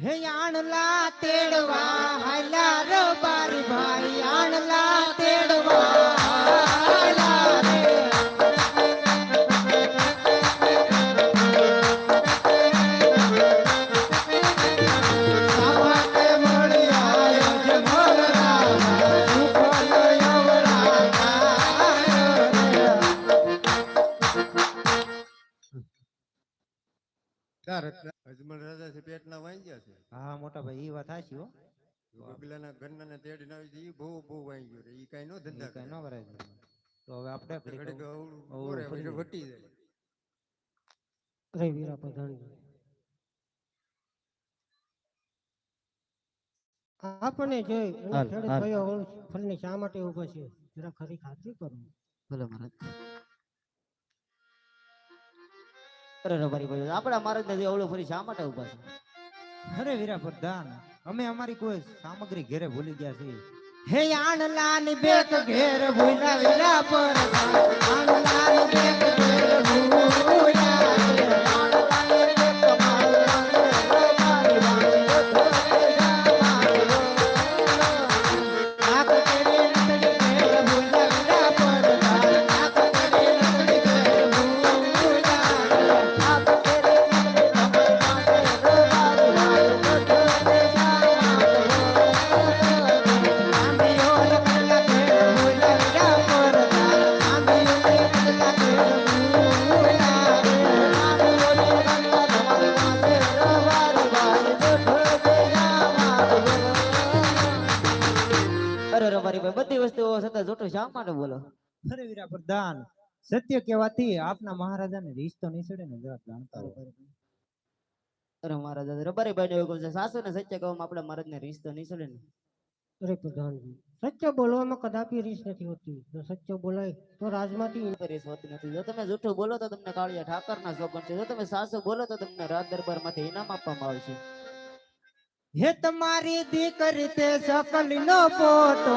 હે આણલા તેડવા હાલા રો બારી ભાઈ આણલા તેડવા હાલા રે સાવકે મળી આયો છે મોગરા સુખનો યવરા આયો રે અજમલ રાજા છે પેટના વાંજ્યા છે. હા મોટા ભાઈ એ વાત હાચી હો. બગલાના ઘરના ને તેડીને આવી છે બહુ બહુ વાંગ્યું રે ઈ કાઈ નો ઈ ધંધા કાંઈ કરે. કરાય તો હવે આપણે ઘડીક ઓરે. વટી જાય. રે વીરા પધાણી આપણને જોઈ અને થયો ફળને શા માટે ઊભા છે? જરા ખરી ખાતરી કરો. ભલે મહારાજ આપણા મહારાજ ને અવળો ફરી શા માટે ઊભા છે? અરે વીરા પ્રધાન અમે અમારી કોઈ સામગ્રી ઘેરે ભૂલી ગયા છીએ. હે આણલાન બેક ઘેર ભૂલા વીરા પર આણલાન બેક અરે બધી વસ્તુઓ છતાં જોટો શા માટે બોલો? અરે વીરા પ્રધાન સત્ય કહેવાથી આપના મહારાજાને રીસ તો નહીં ને જરાક જાણતા અરે મહારાજા દાદા રબારી ભાઈ ને એવું કહું છે. સાસુ ને સત્ય કહેવામાં આપણે મહારાજ ને રીસ તો નહીં ને અરે પ્રધાનજી સત્ય બોલવામાં કદાપી રીસ નથી હોતી. જો સત્ય બોલાય તો રાજમાંથી રીસ હોતી નથી. જો તમે જૂઠું બોલો તો તમને કાળિયા ઠાકર ના સોગન છે. જો તમે સાસુ બોલો તો તમને રાજ દરબારમાંથી ઇનામ આપવામાં આવશે. હે તમારી દીકરી તે સકલ નો પોતો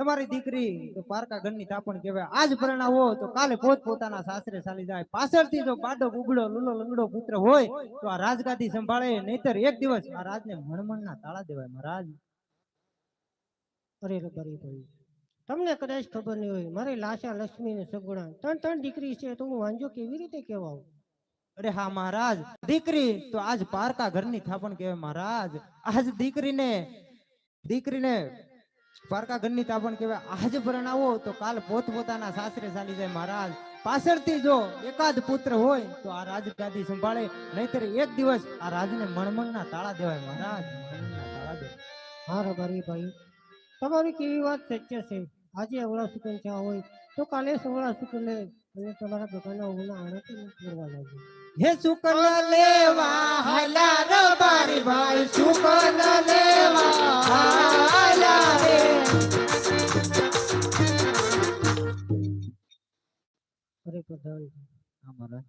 તમારી દીકરી તો પારકા ઘરની તાપણ કહેવાય. આજ પરણાવો તો કાલે પોત પોતાના સાસરે ચાલી જાય. પાછળથી જો પાડો ઉગડો લુલો લંગડો પુત્ર હોય તો આ રાજગાદી સંભાળે નહીતર એક દિવસ આ રાજને મણમણના તાળા દેવાય મહારાજ. અરે રબારી ભાઈ તમને કદાચ ખબર નહીં હોય મારી લાશા લક્ષ્મી ને સગુણા. ત્રણ ત્રણ દીકરી છે તો હું વાંજો કેવી રીતે કહેવાઉં? અરે હા મહારાજ દીકરી તો આજ પારકા ઘરની થાપણ કહેવાય મહારાજ. આજ દીકરીને દીકરીને પારકા ઘરની તાપણ કહેવાય. આજ પરણાવો તો કાલ પોત પોતાના સાસરે ચાલી જાય મહારાજ. પાછળથી જો એકાદ પુત્ર હોય તો આ રાજગાદી સંભાળે. નહીતર એક દિવસ આ રાજને મણમણના તાળા દેવાય મહારાજ. હા રબારી ભાઈ. તમારી કેવી વાત સત્ય છે. આજે અવળા સુકન ચા હોય તો કાલે સવળા સુકન તમારા દુકાનના ઓગણા આણે કરવા લાગે હે શુકન લેવા હલા રે બારી ભાઈ સુકન લેવા હલા રે. અરે પ્રધાન મહારાજ.